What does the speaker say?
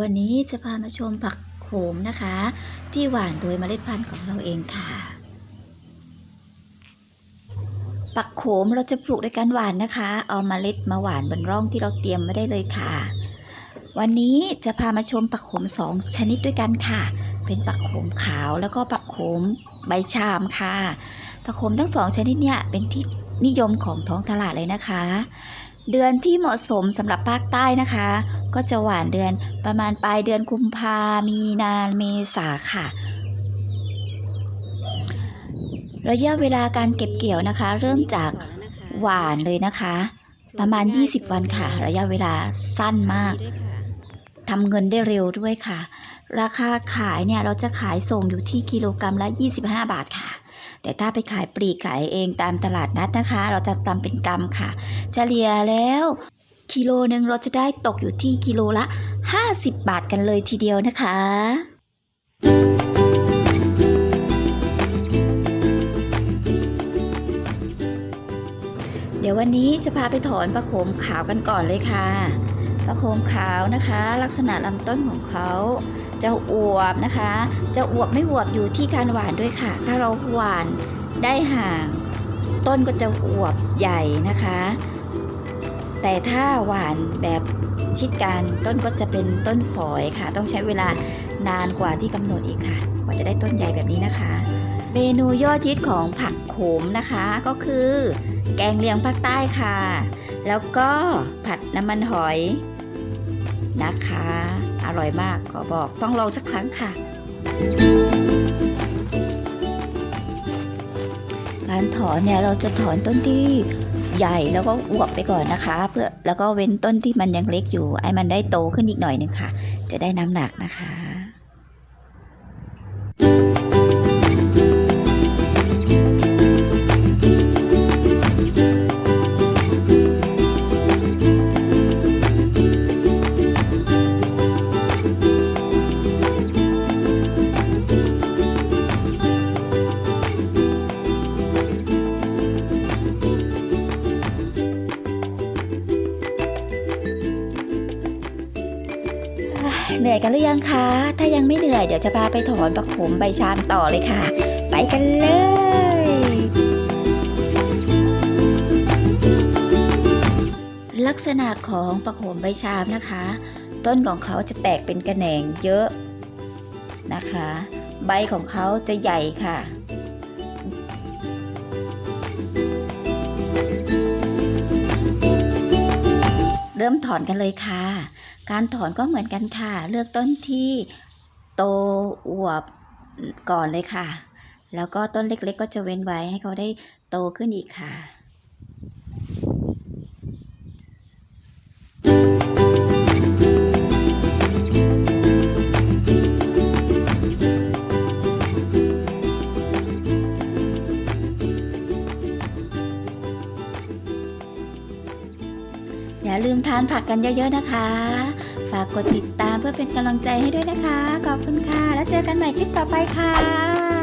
วันนี้จะพามาชมผักโขมนะคะ ที่หว่านโดยเมล็ดพันธุ์ของเราเองค่ะปักโขมเราจะปลูกด้วยการหว่านนะคะ เอาเมล็ดมาหว่านบนร่องที่เราเตรียมไว้ได้เลยค่ะ วันนี้จะพามาชมปักโขมสองชนิดด้วยกันค่ะ เป็นปักโขมขาวแล้วก็ปักโขมใบชามค่ะปักโขมทั้งสองชนิดเนี่ยเป็นที่นิยมของท้องตลาดเลยนะคะ เดือนที่เหมาะสมสำหรับภาคใต้นะคะ ก็จะหวานเดือนประมาณปลายเดือนกุมภามีนาเมษาค่ะ ระยะเวลาการเก็บเกี่ยวนะคะ เริ่มจากหวานเลยนะคะ ประมาณ 20 วันค่ะ ระยะเวลาสั้นมาก ทำเงินได้เร็วด้วยค่ะ ราคาขายเนี่ยเราจะขายส่งอยู่ที่กิโลกรรัมละ 25 บาทค่ะ แต่ถ้าไปขายปลีกขายเองตามตลาดนัดนะคะ เราจะตำเป็นกรัมค่ะ เฉลี่ยแล้วกิโลหนึ่งเราจะได้ตกอยู่ที่กิโลละ 50 บาทกันเลยทีเดียวนะคะเดี๋ยววันนี้จะพาไปถอนประโคมขาวกันก่อนเลยค่ะ ประโคมขาวนะคะ ลักษณะลำต้นของเขาจะอวบนะคะ จะอวบไม่อวบอยู่ที่การหวานด้วยค่ะ ถ้าเราหวานได้ห่าง ต้นก็จะอวบใหญ่นะคะ แต่ถ้าหวานแบบชิดกันต้นก็จะเป็นต้นฝอยค่ะ ต้องใช้เวลานานกว่าที่กำหนดอีกค่ะ กว่าจะได้ต้นใหญ่แบบนี้นะคะ เมนูยอดฮิตของผักโขมนะคะ ก็คือ แกงเลียงภาคใต้ค่ะ แล้วก็ผัดน้ำมันหอย นะคะ อร่อยมากขอบอกต้องลองสักครั้งค่ะการถอนเนี่ยเราจะถอนต้นที่ใหญ่แล้วก็อวบไปก่อนนะคะ เพื่อแล้วก็เว้นต้นที่มันยังเล็กอยู่ให้มันได้โตขึ้นอีกหน่อยหนึงค่ะ จะได้น้ำหนักนะคะ เหนื่อยกันหรือยังคะ ถ้ายังไม่เหนื่อยเดี๋ยวจะพาไปถอนประขมใบชามต่อเลยค่ะ ไปกันเลยลักษณะของประขมใบชามนะคะ ต้นของเขาจะแตกเป็นกระแหนงเยอะนะคะ ใบของเขาจะใหญ่ค่ะ ริ่มถอนกันเลยค่ะ การถอนก็เหมือนกันค่ะ เลือกต้นที่โตอวบก่อนเลยค่ะ แล้วก็ต้นเล็กๆก็จะเว้นไว้ให้เขาได้โตขึ้นอีกค่ะ อย่าลืมทานผักกันเยอะๆนะคะ ฝากกดติดตามเพื่อเป็นกำลังใจให้ด้วยนะคะ ขอบคุณค่ะ แล้วเจอกันใหม่คลิปต่อไปค่ะ